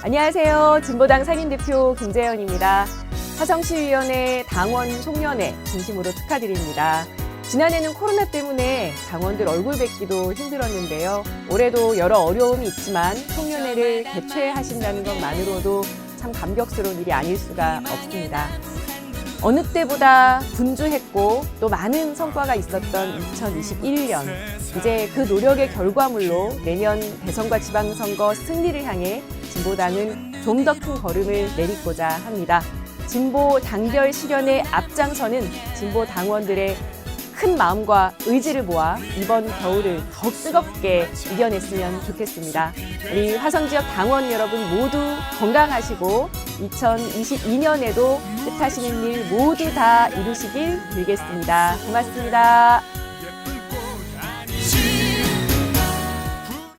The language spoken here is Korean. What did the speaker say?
안녕하세요. 진보당 상임대표 김재현입니다. 화성시의원의 당원 송년회 진심으로 축하드립니다. 지난해는 코로나 때문에 당원들 얼굴 뵙기도 힘들었는데요. 올해도 여러 어려움이 있지만 송년회를 개최하신다는 것만으로도 참 감격스러운 일이 아닐 수가 없습니다. 어느 때보다 분주했고 또 많은 성과가 있었던 2021년. 이제 그 노력의 결과물로 내년 대선과 지방선거 승리를 향해 진보당은 좀 더 큰 걸음을 내딛고자 합니다. 진보 당결 실현에 앞장서는 진보 당원들의 큰 마음과 의지를 모아 이번 겨울을 더 뜨겁게 이겨냈으면 좋겠습니다. 우리 화성 지역 당원 여러분 모두 건강하시고 2022년에도 뜻하시는 일 모두 다 이루시길 빌겠습니다. 고맙습니다.